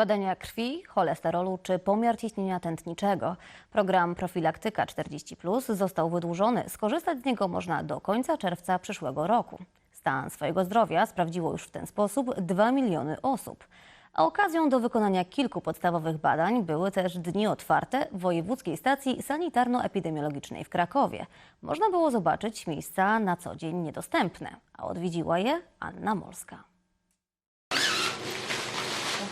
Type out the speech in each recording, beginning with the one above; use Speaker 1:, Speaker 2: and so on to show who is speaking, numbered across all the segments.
Speaker 1: Badania krwi, cholesterolu czy pomiar ciśnienia tętniczego. Program Profilaktyka 40 został wydłużony. Skorzystać z niego można do końca czerwca przyszłego roku. Stan swojego zdrowia sprawdziło już w ten sposób 2 miliony osób. A okazją do wykonania kilku podstawowych badań były też dni otwarte w Wojewódzkiej Stacji Sanitarno-Epidemiologicznej w Krakowie. Można było zobaczyć miejsca na co dzień niedostępne, a odwiedziła je Anna Molska.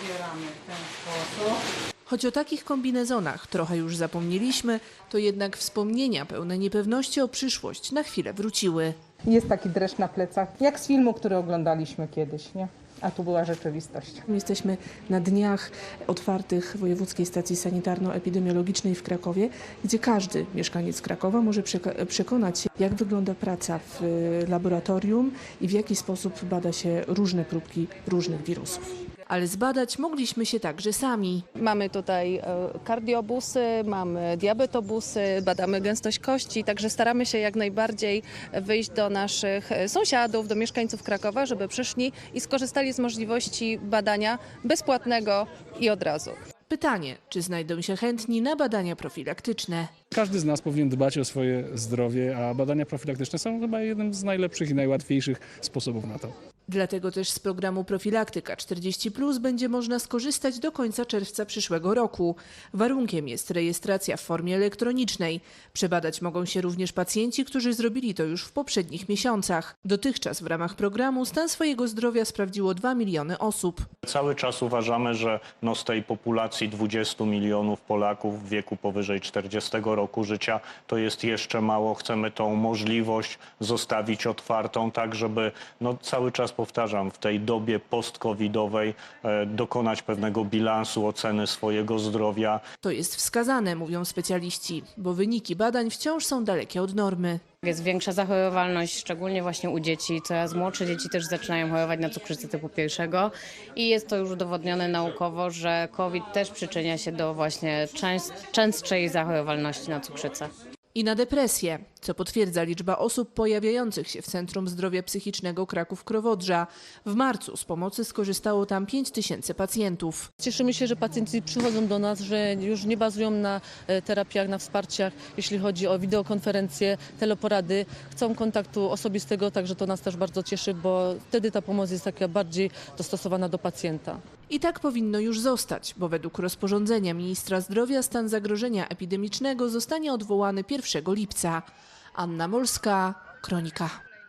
Speaker 2: Ubieramy w ten sposób.
Speaker 3: Choć o takich kombinezonach trochę już zapomnieliśmy, to jednak wspomnienia pełne niepewności o przyszłość na chwilę wróciły.
Speaker 2: Jest taki dreszcz na plecach, jak z filmu, który oglądaliśmy kiedyś, nie? A tu była rzeczywistość.
Speaker 3: Jesteśmy na dniach otwartych Wojewódzkiej Stacji Sanitarno-Epidemiologicznej w Krakowie, gdzie każdy mieszkaniec Krakowa może przekonać się, jak wygląda praca w y, laboratorium i w jaki sposób bada się różne próbki różnych wirusów. Ale zbadać mogliśmy się także sami.
Speaker 4: Mamy tutaj e, kardiobusy, mamy diabetobusy, badamy gęstość kości, także staramy się jak najbardziej wyjść do naszych e, sąsiadów, do mieszkańców Krakowa, żeby przyszli i skorzystali z możliwości badania bezpłatnego i od razu.
Speaker 3: Pytanie, czy znajdą się chętni na badania profilaktyczne.
Speaker 5: Każdy z nas powinien dbać o swoje zdrowie, a badania profilaktyczne są chyba jednym z najlepszych i najłatwiejszych sposobów na to.
Speaker 3: Dlatego też z programu Profilaktyka 40 będzie można skorzystać do końca czerwca przyszłego roku. Warunkiem jest rejestracja w formie elektronicznej. Przebadać mogą się również pacjenci, którzy zrobili to już w poprzednich miesiącach. Dotychczas w ramach programu stan swojego zdrowia sprawdziło 2 miliony osób.
Speaker 6: Cały czas uważamy, że no z tej populacji 20 milionów Polaków w wieku powyżej 40 roku życia to jest jeszcze mało. Chcemy tą możliwość zostawić otwartą, tak żeby no cały czas powtarzam, w tej dobie post-covidowej e, dokonać pewnego bilansu oceny swojego zdrowia,
Speaker 3: To jest wskazane, mówią specjaliści, bo wyniki badań wciąż są dalekie od normy.
Speaker 7: Jest większa zachorowalność, szczególnie właśnie u dzieci. Coraz młodsze dzieci też zaczynają chorować na cukrzycę typu pierwszego i jest to już udowodnione naukowo, że COVID też przyczynia się do właśnie częst, częstszej zachorowalności na cukrzycę.
Speaker 3: I na depresję, co potwierdza liczba osób pojawiających się w Centrum Zdrowia Psychicznego Kraków-Krowodrza. W marcu z pomocy skorzystało tam 5 tysięcy pacjentów.
Speaker 8: Cieszymy się, że pacjenci przychodzą do nas, że już nie bazują na e, terapiach, na wsparciach, jeśli chodzi o wideokonferencje, teleporady. Chcą kontaktu osobistego, także to nas też bardzo cieszy, bo wtedy ta pomoc jest taka bardziej dostosowana do pacjenta.
Speaker 3: I tak powinno już zostać, bo według rozporządzenia ministra zdrowia stan zagrożenia epidemicznego zostanie odwołany 1 lipca. Anna Molska, Kronika.